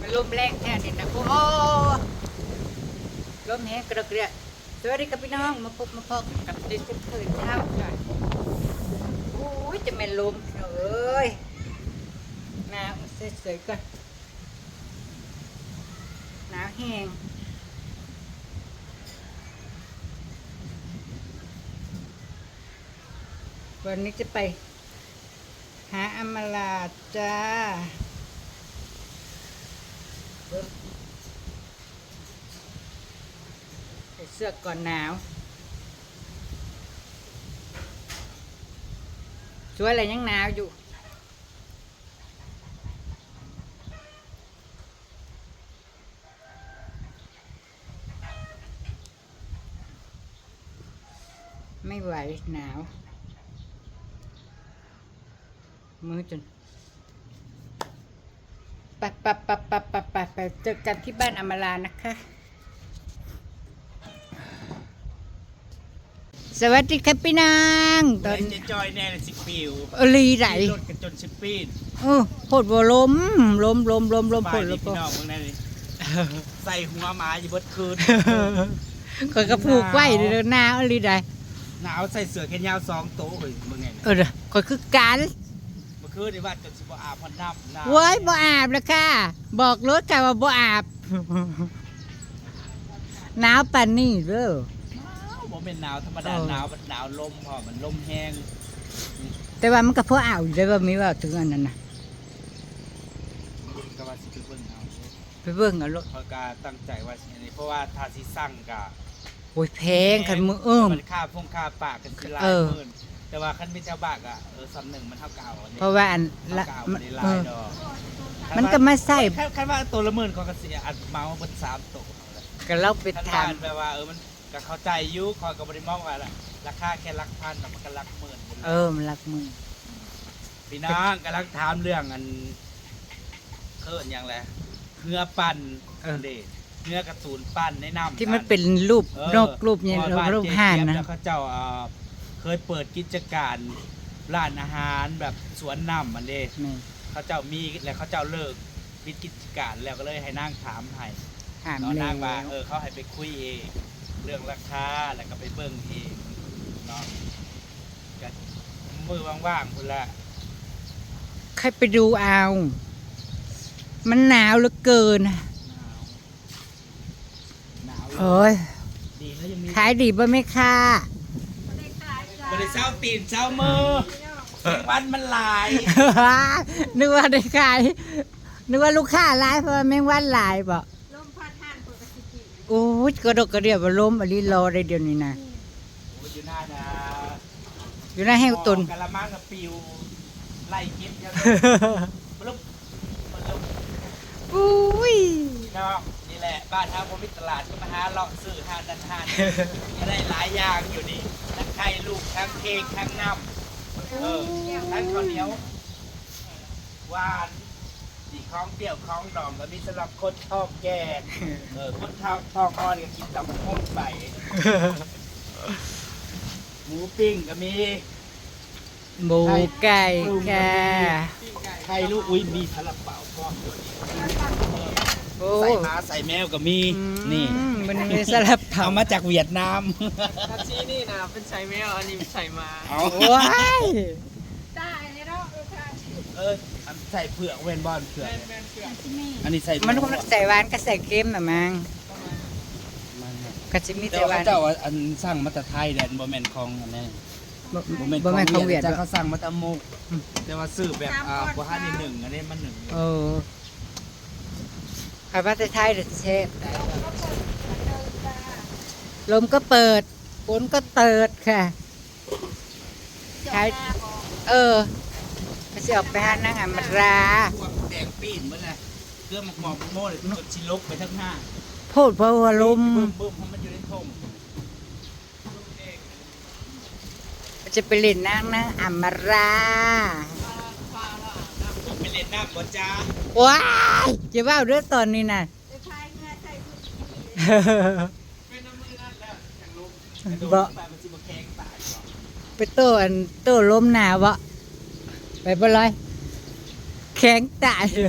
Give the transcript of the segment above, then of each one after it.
มันลมแรงแท้นี่นะโอ้ลมแห้งกระเกรียสวัสดีครับพี่น้องมาพบมาพบกับดิฉันเคยเช้าจ้ะโอ้ยจะเป็นลมเอ้ยหนาวเสยๆก่อนหนาวแห้งวันนี้จะไป หาอมลาจ้าเบิ่งใส่ เสื้อก่อนหนาว สวยอะไรยังหนาวอยู่ไม่ไหวหนาว มือจนปไปไปไปไปไปไปเจอกันที่บ้านอมรานะคะ สวัสดีครับพี่นางตตออนนจะจอยแน่เลยสิปิวอลีไหลขี่รถกันจนสิปีนโอ้โพดบัวลมลมลมลมลมไปโพดลนี่มพี่น้องเมืองนั่นเลยใส่หัวหมาอยู่เบดคืน ก็กระผูกไว้เดี๋ยวหนาวอลีไหลหนาวใส่เสื้อแขนยาวสองโต๊ะเฮ้ยเมืองไงเออเด้อก็คือการเมื่อคืนนี่ว่าจนสิบอาบพันน้ำหนาวเว้ยบ่อาบแล้วค่ะ บอกรถค่ะว่าบ่อาบหนาวปานนี้เด้อผม เป็นหนาวธรรมดาเออ หนาวมันหนาวลมพอมันลมแห้งแต่ว่ามันก็พออ่าวอยู่ได้ว่ามีว่าถึงอันนั้นนะก็ว่าสิไปเบิ่งเอาไปเบิ่งเอารถเพราะการตั้งใจว่าสิอันนี้เพราะว่าถ้าสิสั่งกะโอ้ยแพงคันมือเอิ่ม มันค่าพงค่าปากกันสิหลายเออ หมื่นแต่ว่าคันไม่เจ้าบากอะเออสำหนึ่งมันเท่าเก่าอันนี้เพราะว่าอันละละเก่ามัมันนได้หลาเอยอ ดอกมันก็มาใส่คันคันว่าตัวละหมื่นก็กระเสียอัดเมาส์เป็นสามตัวเอาละก็เราไปคันทว่าแปลว่าเออมัน ก็เข้าใจอยุคอยกับบริมองว่าละราคาแค่หลักพันแต่มันก็หลักหมื่นำเออมันรักมือพี่น้องกำลังถามเรื่องอันเคินอย่างไรเนื้อปั่นเดเนื้อการ์ตูนปั่นในน้ำที่มันเป็นรูปเออนกรูปเนี่ยพอบ้รูปเจ๊ห่านเจี๊ยบนะ แล้วเขาเจ้าเอ่อเคยเปิดกิจการร้านอาหารแบบสวนน้ำมันเด้ นี่เขาเจ้ามีแล้วเขาเจ้าเลิกปิดกิจการแล้วก็เลยให้นั่งถามให้ถามเนาะแล้นั่งวว่าเออเขาให้ไปคุยเอง เรื่องราคาแล้วก็ไปเบิ่งเองเนาะก็มือว่างๆคุณละใครไปดูเอา มันหนาวเหลือเกินหนาวหนาวโอ้ยดีแล้วยังมีขายดีบ่ไหมค่ะ บริเช้าตีนเช้ามือวันมันหลาย นึกว่าได้ขาย นึกว่าลูกค้าหลายเพราะว่าแมงวันหลายบ่ ยกระดกกระเดียบล้มอันนี้รอได้เดี๋ยวนี้นะโอ้ยอยู่หน้านะอยู่หน้าแห้งตุนกะละมังกับปิวไล่เก็บยังบลุบมันลุบอุ้ยเนาะนี่แหละบ้านเฮาบ่มีตลาดก็มาหาเลาะซื้อห้านนั่นห้านนี่ก็ได้หลายอย่างอยู่นี่ทั้งไข่ลูกทั้งเค้กทั้งน้ำเออทั้งข้าวเหนียวหวาน สีของเปรี้ยวของดองก็มีสำหรับคนชอบแกงเออคนท้องท้องอ่อนก็กินตำพุ่งไปหมูปิ้งก็มีหมูไก่ค่ะไข่ลูกอุ้ยมีซาลาเปาพร้อมด้วยโอ้ใส่หมาใส่แมวก็มี นี่อืมมันมีสลับเผาเอามาจากเวียดนามทัชชี่นี่นะเป็นใช้แมวอันนี้ใส่มาเอาว้ายตายเลยเนาะเออค่ะเอออัน ใส่เผือกเวนบอนเผือกแมนเผือกที่นี่อันนี้ใส่มันคงใส่หวานก็ใส่เค็มน่ะมั้งมันน่ะก็จะมีแต่แต่หว่าวานเขาเจ้าว่าอันสร้างมาแต่ไทยแดนบ่แม่นของอันนี้บ่บ่แม่นบ่แม่นของเวียดจ้าบ่เขาสร้างมาแต่มุกแต่ว่าซื้อแบบอ่าบ่ทันได้หนึ่งอันนี้มันหนึ่งเออขับว่าแต่ไทยเด็ดเชฟลมก็เปิดฝนก็เติดค่ะจบใช้หน้าบอกเออ ไม่ใช่ออกไปหานั่งอะมันราพวกแดงปีนเบิ่เลยเครื่องหมกหมอกโม่เลยจนชิลกไปทั้งห้าโพดเพราะว่าลมบึ้มบึ้มเพราะมันอยู่ในทงมันจะไปเล่นนั่งนั่งอ่ำมาราไปเล่นน้ำบ่จ้าว้ายจะว่าเรื่องตอนนี้น่ะไปพายเงือใส่ชุดเป็นน้ำมือนั่นแล้วอย่างลมกระโดดบ่ไปมันสิบ่แข็งตายบ่ไปโตอันโตลมหนาวบ่ ไปบ่ลอยแข็งตายเลย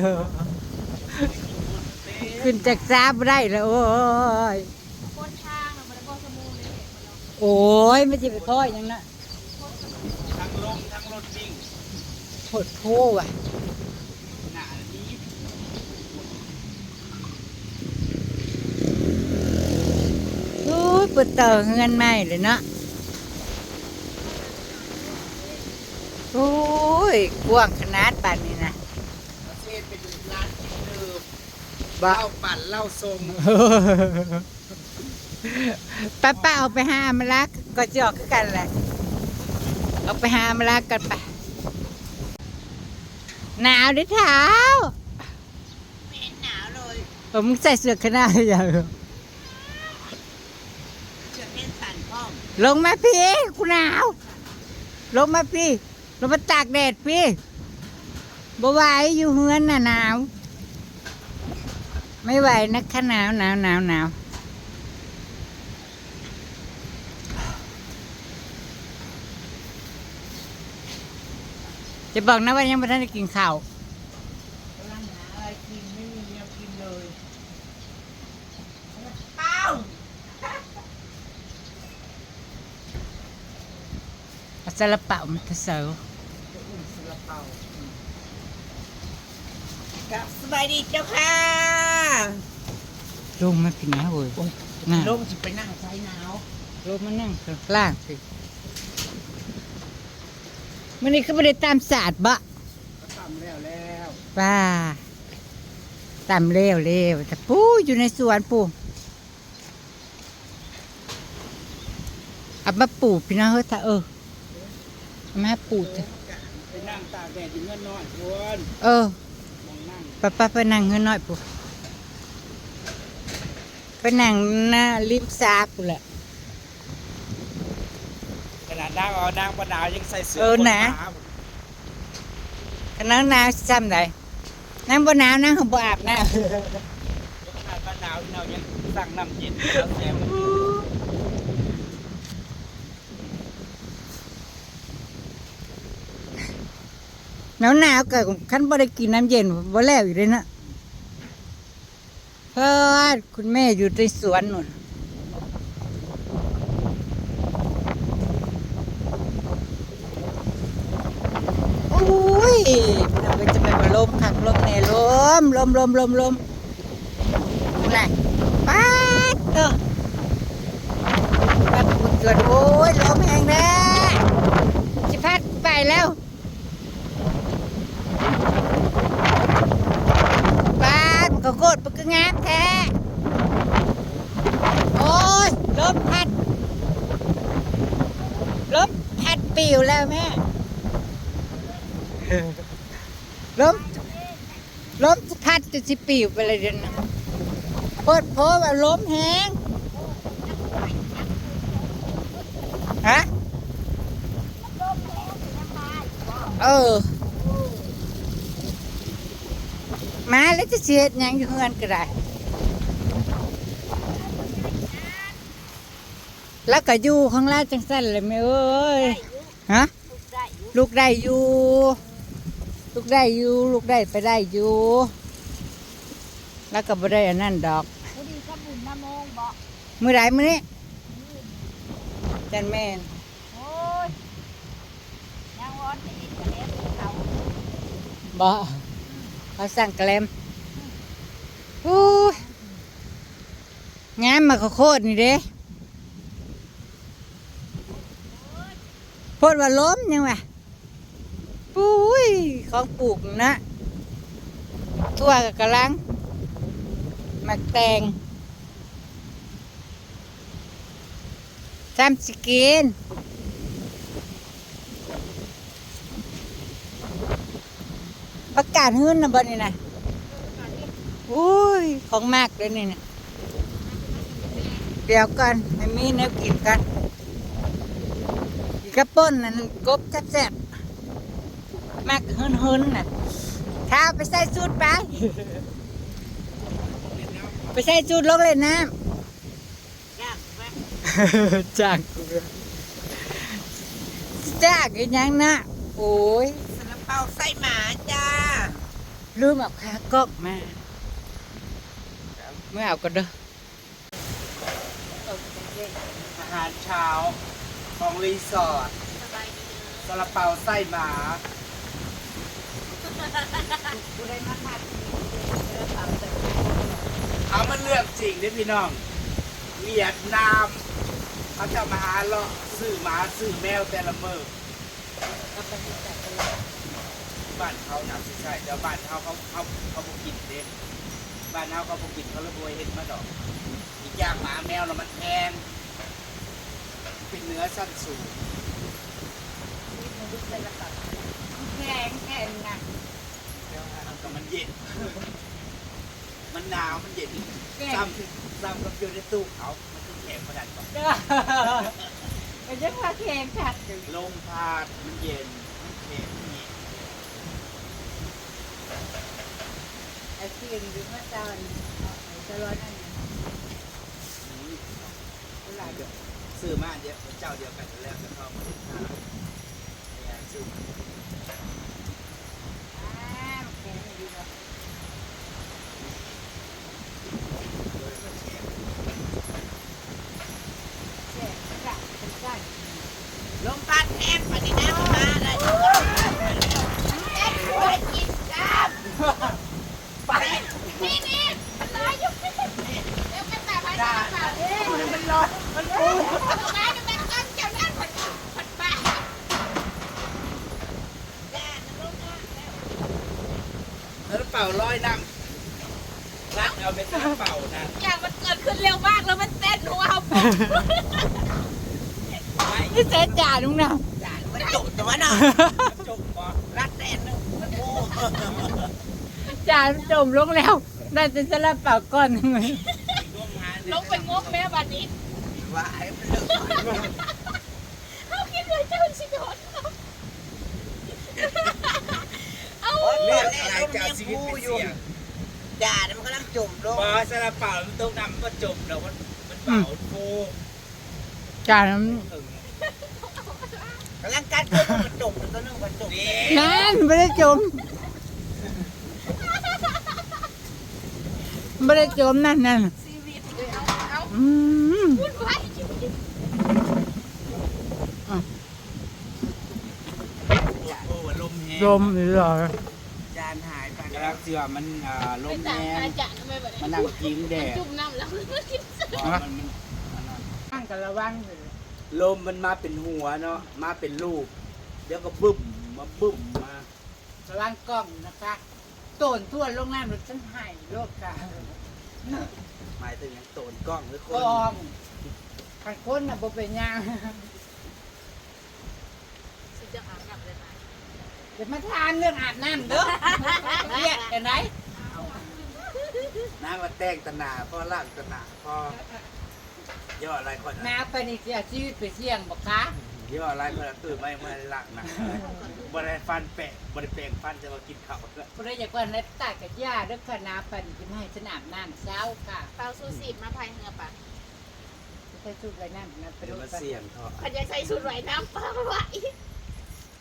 ขึ้นจากซ้าบ่ได้แล้วโอ้ยคนทางน่ะมันบ่สมูเลยเห็นมันเนาะโอ้ยไม่จะไปค่อยหยังนะทั้งลมทั้งรถวิ่งโหดโพว่ะหนานี้โอ้ยเปิดเตอเงินใหม่เลยเนาะ โอ้ยกว้างขนาดป่านนี้นะประเทศเป็นร้านกินเดิมบ้าเหล้าปั่นเหล้าทรงป้าป้าเอาไปหามาลักก็จะออกคือกันแหละเอาไปหามาลักกันไปหนาวเด้อเท้าไม่เห็นหนาวเลยผมงใส่เสื้อขนาดอย่างเชือกเป็นสันพ่อมลงมาพี่กูหนาว ลงมาพี่ ลงมาตากแดดพี่บ่ไหวอยู่เฮือนน่ะหนาว ไม่ไหวนะคะหนาวหนาวหนาวหนาวจะบอกนะว่ายังไม่ทันได้กินข้าวกำลังหาอะไรกินไม่มีเมียกินเลยเอาซาลาเปามาทดเสากั บสบายดีเจ้าค่ะลงมาพี่นะเว้ยน่ะลมจะไปนั่งใช้หนาวลงมานั่งข้างล่างสิมันนี้เขาไม่ได้ตามศาสตร์บะก็ทำแล้วแล้วป้าตามเร็วเร็วแต่ปูอยู่ในสวนปูเอามาปลูกพี่น้องเฮ้ยถ้าเออเอามาปลูกเถอะไปนั่งตากแดดอยู่เงื่อนนอนชวนเออมองนั่ง ป้าป้าไปนั่งเงินน้อยปูไปนั่งหน้าริมสาปูแหละขนาดนั่งเอานั่งบนหนาวยังใส่เสื้อเออนะขนาดหนาวซ้ำไดนั่งบนหนาวนั่งบ่อาบน้ขนาดบนหนาวเรายังสั่งน้ำเย็นแล้วแถม หนาวหนาวเกิดขั้นบ่ได้กินน้ำเย็นบ่แล้วอยู่เลยนะเพราะว่าคุณแม่อยู่ในสวนนู่นโอ้ยเราก็จะไปมาลมคักลมแน่ลมลมลมลมลมอะไรป้าดเออป้าดเกิดโอ้ยลมแห้งแน่จิพัดไปแล้ว บ้านก็โคตรมันก็งามแท้ โอ้ยลมพัดลมพัดปิวแล้วแม่ลมลม พัดจะสิปิวไปเลยเดี๋ยวนะโคตรโพว่าลมแห้งฮะเออ มาแล้วจะเสียดหยังอยู่เฮือนก็ได้แล้วก็อยู่ข้างล่างจังสั้นเลยแม่เอ้ยฮะลูกได้อยู่ ลูกได้อยู่ ลูกได้อยู่ลูกได้ไปได้อยู่ แล้วก็บ่ได้อันนั้นดอกพอดีก็บุญมาโมงบอกมือไหนมือนี้จันแม่นโอ้ยยังวอนไปอีกกระเด็นเขาบ่เขาสั่งแกลมโอ้ยงามมาข้าวโคตรนี่เด้โพดว่าล้มยังวะปุ้ยของปลูกนะทั่วกับกะลัง หมักแตงซ้ำสกินประกาศหื้นนะบ่นี่นะอุ้ย ของมากเลยนี่นะเดี๋ยวกันให้มีแนวกินกันอีกกระป้นนั่นกบแซ่บๆมากหื้นหืนๆน่ะท้าไปใส่สูตรไป ไปใส่สูตรลงเลยน้ยากไหมำจากจากอีกอย่างนะ โอ้ยซาลาเปาไส้หมาจ้าลืมเอาขากล้องมาเมื่อเอาก็เด้ออาหารเช้าของรีสอร์ทซาลาเปาไส้หมากูได้มาทัดเสื้อผ้าแต่ เอามันเลือกจริงเด้อพี่น้อง เวียดนามเขาจะมาหาเลาะซื้อหมาซื้อแมวแต่ละมือก็ไปที่แต่ก็เลยบ้านเขาหนักสิใช่แต่บ้านเขาเขาเขาเขาบุกินเด้บ้านเขาเขาบุกินเขาเลยบวยเห็ดมาดอกอีกอย่างหมาแมวเรามันแพงเป็นเนื้อสั้นสูงนี่มันดูเป็นระดับแข็งแข็งหนักแต่มันเย็น มันหนาวมันเย็นซ้ำซ้ำกับอยู่ในตู้เขามันคือแข็งประดันก่อนเด้อมันจะว่าแข็งขัดอยู่ลมพาดมันเย็นมันแข็งมันเย็นไอ้ที่อยู่มาตอนจะร้อนนั่นอืมหลายเดี๋ยวซื้อมาเดี๋ยวเจ้าเดียวกันแล้วก็เข้ามาเห็นทางเนี่ยซื้อมา อ้าวแข็งดีเนาะ เลยมันแข็ง แข็งกะเป็นก้าน ลมพัดแห้งปฏิน้ำมาได้ แข็งไว้กินกับ ไป นี่นี่มันลอยอยู่เดี๋ยวมันแต่ไปได้เปล่าเอ้ย มันร้อนมันปู ทำไมมันเป็นก้อนเจ้านั่นผัดผัดปลา แล้วเป่าลอยน้ำรักเอาไปตั้งเป่านะ อย่างมันเกิดขึ้นเร็วมากแล้วมันเต้นหัวเอาไปไปนี่เจ๊จ่าลุงนะมันจุกตัวน่ะจุกบ่รัดแน่นนึงมันโอ้จ่าจมลงแล้วได้แต่สลับเปล่าก้อนหนึงลงไปงบแม่บัดนี้ว่าไอ้มันเลิกเขาคิดว่าเจ้าชิโดนเอาเลือดอะไรจากชีวิตเป็นเสียง ด่าเนี่ยมันกำลังจมลงพอสลับเป่ามันต้องนำก็จบแล้วมันมันเป่าโฟจ่าน้ถึงกำลังกัดตัวมันก็จมตัวนึงก็จมนี่ำนั่นไม่ได้จมไม่ได้จมนั่นนั่นชีวิตเอาเอาอืมพูดไว้ชีวิตโอ้โหลมแห้ง ลมหรือเหรอจาน หายไปกำลังเสือมันอ่าลไปมจ่าแห้งอาจารย์ทำไมแบบมันนั่งกินแดดจุ่มน้ำแล้วมันกินเพราะมันมันอันนั้นตั้งกันระวังเลยลมมันมาเป็นหัวเนาะมาเป็นลูกเดี๋ยวก็บึ้มมาบึ้มมาระวังกล้องนะคะโตนทั่วลงน้ำหรือฉันใหายโลกกาหมายถึงอย่างโตนกล้องหรือคกนล้องขันคนน่ะบ่เป็นหยัง ฉันจะอาบน้ำเลยนะ เดี๋ยวมาทานเรื่องอาบน้ำเด้อเรียกเห็นไหมน้ำมาแต่งตะหนาพ่อล่างตะหนาพ่อย่ออะไรคนน้าไปนี่เสียชีวิตไปเสี่ยงบอกคะย่ออะไรคนตื่นไม่ไม่ได้ล่างหนักบริฟันแปะบริแปลงฟันจะมากินข้าวแล้วเพราะอยากว่านัดตากับย่าเด้อค่ะน้าไปนี่จะไม่ให้ฉันอาบน้ำเช้าค่ะเปาซูซีมาพายเงือปะไม่ใช่ชุดไรน้ำนะไปเดี๋ดูยวมาไปเสี่ยงเถอะขันจะใส่ชุดไหวน้ำปลาไหว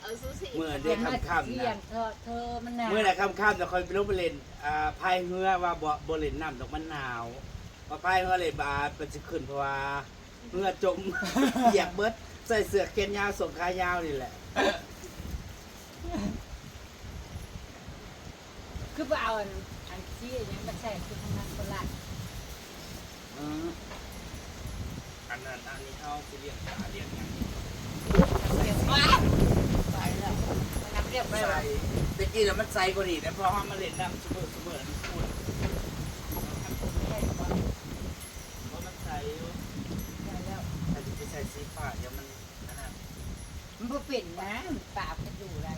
เอาซูซีเมื่อเดี๋เด็ยกวมาค่ำๆเสี่ยนะงเธอเธอมันหนาวเมื่อไหร่ค่ำๆจะคอยไปลงไปเล่นอ่าพายเรือว่าบ่บ่เล่นน้ำดอกมันหนาวพอพายเรือเลยบาเป็นสิขึ้นเพราะว่าเมื่อจม เหยียบเบิดใส่เสื้อแขนยาวส่งขายาวนี่แหละ คือว่าเอาอันอันที่อย่างนี้มาใส่คือทางนั้นโบราณอืมอันนั้นอันนี้เขาสิเลี้ยงปลาเลี้ยงหยังว้าไปแล้ว มันนับเรียบร้อยใส่ตะกี้แล้วมันใส่กว่านี้แต่พอเขามาเล่นน้ำซุปเปอร์ซุปเปอร์มันพูดเพราะมันใส่อยู่แล้วถ้าจะไปใส่สีฟ้าเดี๋ยวมันอันนั้นมันบ่เป็นนะปากมันอยู่ได้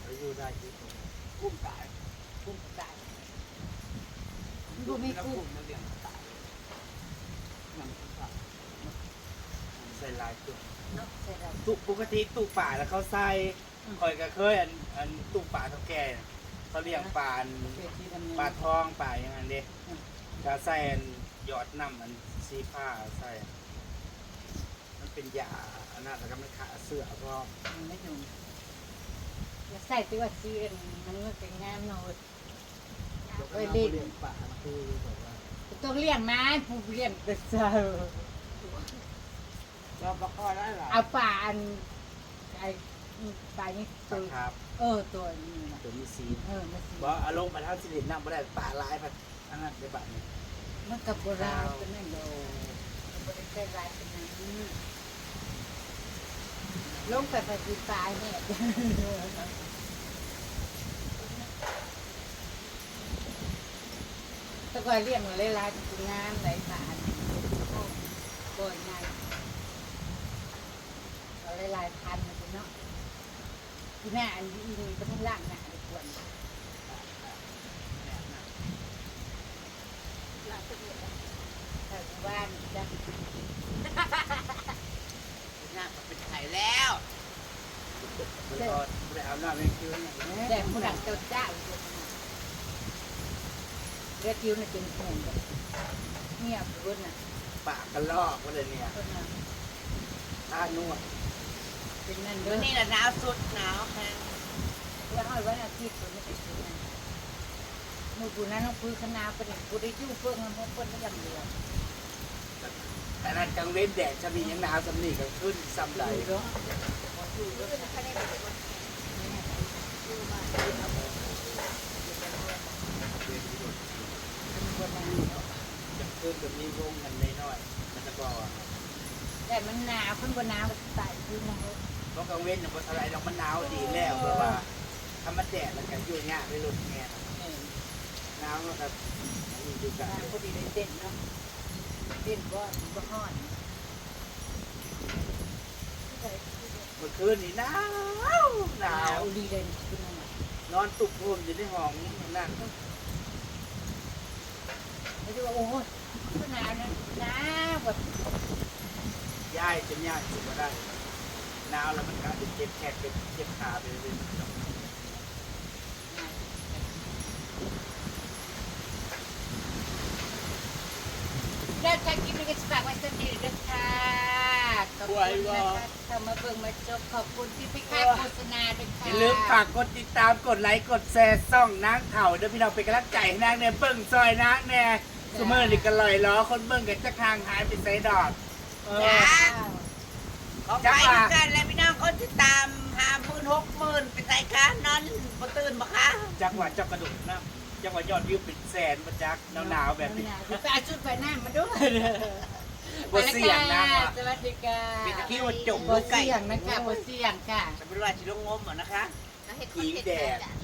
เราอยู่ได้ที่กุ้งตายกุ้งตายมันบ่มีกุ้งมันเลี้ยงตายมันใส่ลายตัวเนาะใช่แล้วตุปกติตู้ป่าแล้วเขาใส่ คอยก็เคยอันอันตู้ป่าเท่าแก่น่ะเขาเลี้ยงปลาอันเวทีดำเนินปลาทองปลาอย่างนั้นเด้ก็ใส่อันหยอดน้ำอันสีผ้าใส่ มันเป็นยาอันนั้นแล้วก็มันขาเสื้อเพราะมันไม่อยู่อย่าใส่ตัวซีเอ็นมันก็เป็นงานโนดไว้ลิ้นต้องเลี้ยงนะผู้เลี้ยงแต่เช้าเราประกอบได้หรอเอาป่าอันไอ้ ป่านี่ตัวครับเออตัวนี้นะตัวมีซีเออมันสิว่าอารมณ์มาเท่าสิรินน้ำบ่ได้ป่าลายพัดอันนั้นได้ป่ะนี่มันกับโบราณเป็นนั่นโดมันบ่ได้ใช้ลายเป็นนั้นลงไปไปกินปลาเนี่ยแตะกอนเรียกมันเลยลายเป็นงานไหลสารบ่อยไงเอาเลยลายพันมันเป็นเนาะ ที่หน้าอันนี้อีนี่ก็ต้องล่างหน้าดีกว่าแต่บ้านจะหน้าก็เป็นไข่แล้วไม่ได้เอาหน้าไม่คิ้วแต่ผู้หลังเจ้าเจ้าเรียกคิ้วน่ะเป็นห่วงเงียบรุ่นน่ะปากกันลอกก็เลยเนี่ยรุ่นน่ะท่านวด เป็นนั่นเดี๋เด้ยวอนี้ละหนาวสุดหนาวแห้งแล้วเอาไว้อาทิตย์ตัวนี้เป็นนั่นมือกูนั้นต้องพื้นขนาประเด็นกูได้ยู่เพิ่งมันเพิ่งได้ยังเดียวแต่นั้นกลางเว้นแดดจะมียังหนาวสำนีก็ขึ้นซ้ำใดเด้อคนนั้นจะขึ้นแบบนี้วงกันน้อยๆมันจะบอกแต่มันหนาวคนบนหนาวตายคือมัน เพราะกลางเว้นเนี่ยมันอะไรเรามันหนาวดีแล้วเพราะว่าถ้ามันแดดแล้วก็อยู่ยากไปหลุดแง่หนาวแล้วก็อยู่ดูกันหนาวพอดีเลยเด่นเนาะเด่นก็ก็ห้อนเมื่อคืนนี่หนาวหหนานาววดีเลยขึ้นมาหน่อยนอนตุกรวมอยู่ในห้องนั่นแล้วดูว่าโอ้ยก็หนาวนะหนาวแบบย้ายจนย้ายสุดก็ได้ หนาวแล้วมันกลายเป็นเจ็บแขนเป็นเจ็บขาไปเลยเลิกการกินกันฝากไว้สักนิดนะค่ะขอบคุณนะคะเข้ามาเบิ่งมาจบขอบคุณที่พี่ค่าโฆษณาด้วยอค่ะย่าลืมฝากกดติดตามกดไลค์กดแชร์ซ่องนางเถ่าเด้อพี่น้องเป็นกำลังใจให้นางเนี่ยเบิ่งซอยนางเนี่ยสมมตินี่ก็ลอยล้อคนเบิ่งกันจะคางหายไปใส่ดอกเออ จ้า ของไปด้วยกันแล้วพี่น้องคนที่ตามห้าหมื่นหกหมื่นเป็นไรคะนอนบ่ตื่นบ่คะจังหวะเจ้ากระโดดน้ำจังหวะยอดวิวเป็นแสนมาจักหนาวๆแบบนี้ไปเอาชุดไปหน้ามาด้วยบ่เสี่ยงนะสวัสดีค่ะเป็นตะคิดว่าจมบ่ลูกไก่เสี่ยงนะคะบ่เสี่ยงค่ะจะเป็นว่าชิลงงมเหรอนะคะหญิงแดดบ